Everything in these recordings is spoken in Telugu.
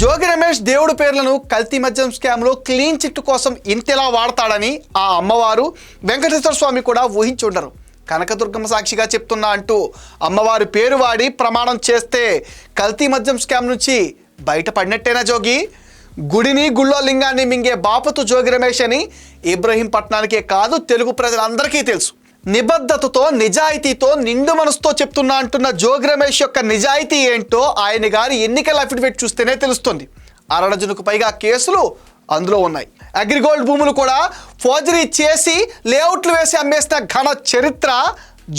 జోగి రమేష్ దేవుడి పేర్లను కల్తీ మద్యం స్కామ్లో క్లీన్ చిట్ కోసం ఇంతెలా వాడతాడని ఆ అమ్మవారు వెంకటేశ్వర స్వామి కూడా ఊహించి ఉండరు. కనకదుర్గమ్మ సాక్షిగా చెప్తున్నా అంటూ అమ్మవారి పేరు వాడి ప్రమాణం చేస్తే కల్తీ మద్యం స్కామ్ నుంచి బయటపడినట్టేనా జోగి? గుడిని గుళ్ళో లింగాన్ని మింగే బాపతు జోగి రమేష్ అని ఇబ్రహీంపట్నానికే కాదు తెలుగు ప్రజలందరికీ తెలుసు. నిబద్ధతతో నిజాయితీతో నిండు మనసుతో చెప్తున్నా అంటున్న జోగి రమేష్ యొక్క నిజాయితీ ఏంటో ఆయన గారి ఎన్నికల అఫిడవిట్ చూస్తేనే తెలుస్తుంది. అరడజనుకు పైగా కేసులు అందులో ఉన్నాయి. అగ్రిగోల్డ్ భూములు కూడా ఫోర్జరీ చేసి లేఅవుట్లు వేసి అమ్మేసిన ఘన చరిత్ర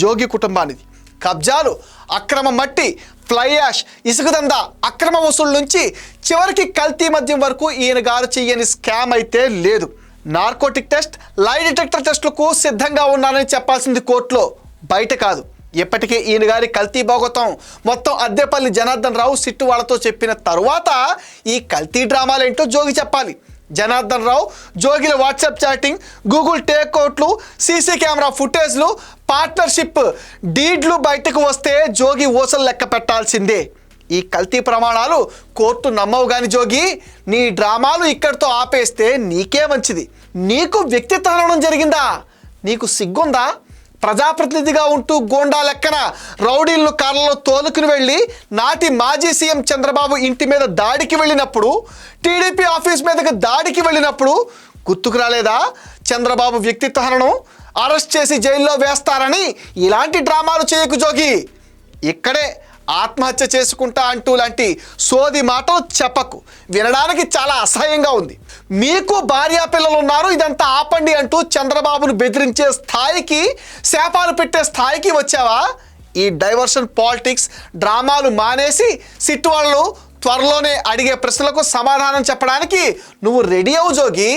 జోగి కుటుంబానిది. కబ్జాలు అక్రమ మట్టి ఫ్లై యాష్ ఇసుకదంద అక్రమ వసూలు నుంచి చివరికి కల్తీ మద్యం వరకు ఈయన గారు చెయ్యని స్కామ్ అయితే లేదు. నార్కోటిక్ టెస్ట్ లై డిటెక్టర్ టెస్టులకు సిద్ధంగా ఉన్నానని చెప్పాల్సింది కోర్టులో. బయట కాదు. ఇప్పటికే ఈయన గారి కల్తీ భోగతం మొత్తం అద్దెపల్లి జనార్దన్ రావు సిట్టు వాళ్ళతో చెప్పిన తరువాత ఈ కల్తీ డ్రామాలేంటో జోగి చెప్పాలి. జనార్దన్ రావు జోగిల వాట్సాప్ చాటింగ్ గూగుల్ టేక్అవుట్లు సీసీ కెమెరా ఫుటేజ్లు పార్ట్నర్షిప్ డీడ్లు బయటకు వస్తే జోగి ఊసలు లెక్క పెట్టాల్సిందే. ఈ కల్తీ ప్రమాణాలు కోర్టు నమ్మవు గాని జోగి నీ డ్రామాలు ఇక్కడితో ఆపేస్తే నీకే మంచిది. నీకు వ్యక్తిత్వం జరిగిందా? నీకు సిగ్గుందా? ప్రజాప్రతినిధిగా ఉంటూ గోండా లెక్కన రౌడీలను కార్లలో తోలుకుని వెళ్ళి నాటి మాజీ సీఎం చంద్రబాబు ఇంటి మీద దాడికి వెళ్ళినప్పుడు టీడీపీ ఆఫీస్ మీదకి దాడికి వెళ్ళినప్పుడు గుర్తుకు రాలేదా? చంద్రబాబు వ్యక్తిత్వ అరెస్ట్ చేసి జైల్లో వేస్తారని ఇలాంటి డ్రామాలు చేయకు జోగి. ఇక్కడే ఆత్మహత్య చేసుకుంటా అంటూ లాంటి సోది మాటలు చెప్పకు. వినడానికి చాలా అసహ్యంగా ఉంది. మీకు భార్యా పిల్లలు ఉన్నారు ఇదంతా ఆపండి అంటూ చంద్రబాబును బెదిరించే స్థాయికి శాపాలు పెట్టే స్థాయికి వచ్చావా? ఈ డైవర్షన్ పాలిటిక్స్ డ్రామాలు మానేసి సిట్టు వాళ్ళు త్వరలోనే అడిగే ప్రశ్నలకు సమాధానం చెప్పడానికి నువ్వు రెడీ అవు జోగి.